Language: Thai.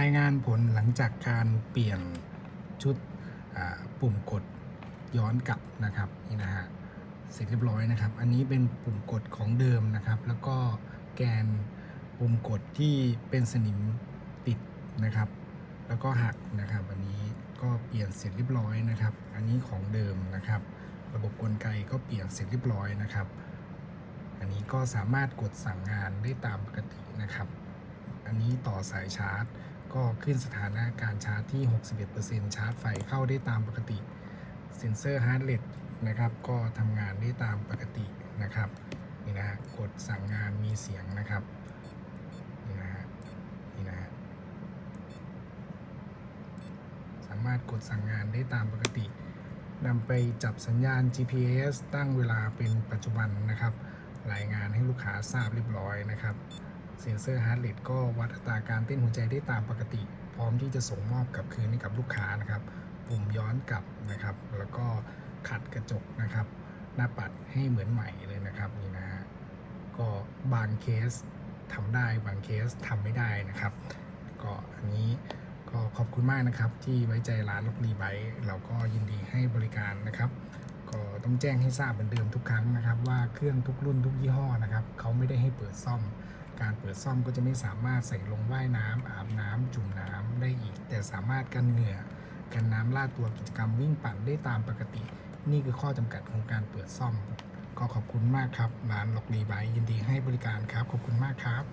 รายงานผลหลังจากการเปลี่ยนชุดปุ่มกดย้อนกลับนะครับนี่นะฮะเสร็จเรียบร้อยนะครับ อันนี้เป็นปุ่มกดของเดิมนะครับ แล้วก็แกนปุ่มกดที่เป็นสนิมปิดนะครับ แล้วก็หักนะครับอันนี้ก็เปลี่ยนเสร็จเรียบร้อยนะครับ อันนี้ของเดิมนะครับ ระบบกลไกก็เปลี่ยนเสร็จเรียบร้อยนะครับ อันนี้ก็สามารถกดสั่งงานได้ตามปกตินะครับ อันนี้ต่อสายชาร์จ ก็ขึ้นสถานะการชาร์จที่ 61%ชาร์จไฟเข้าได้ตามปกติ เซ็นเซอร์ฮาร์ดเรทนะครับ ก็ทำงานได้ตามปกตินะครับ นี่นะกดสั่งงานมีเสียงนะครับ นี่นะฮะนี่นะฮะสามารถกดสั่งงานได้ตามปกตินำไปจับสัญญาณ GPS ตั้งเวลาเป็นปัจจุบันนะครับ รายงานให้ลูกค้าทราบเรียบร้อยนะครับ เซ็นเซอร์ฮาร์ดเรทก็วัดอัตราการเต้นหัวใจได้ตามปกติ พร้อมที่จะส่งมอบกลับคืนให้กับลูกค้านะครับ ปุ่มย้อนกลับนะครับ แล้วก็ขัดกระจกนะครับ หน้าปัดให้เหมือนใหม่เลยนะครับนี่นะฮะก็บางเคสทำได้บางเคสทำไม่ได้นะครับ ก็อันนี้ก็ขอบคุณมากนะครับที่ไว้ใจร้านล็อกรีไบเราก็ยินดีให้บริการนะครับ ต้องแจ้งให้ทราบเหมือนเดิมทุกครั้งนะครับ ว่าเครื่องทุกรุ่นทุกยี่ห้อนะครับเขาไม่ได้ให้เปิดซ่อม การเปิดซ่อมก็จะไม่สามารถใส่ลงว่ายน้ำอาบน้ำจุ่มน้ำได้อีก แต่สามารถกันเหงื่อกันน้ำลาดตัวกิจกรรมวิ่งปั่นได้ตามปกติ นี่คือข้อจำกัดของการเปิดซ่อม ก็ขอบคุณมากครับร้านล็อกรีไบยินดีให้บริการครับ ขอบคุณมากครับ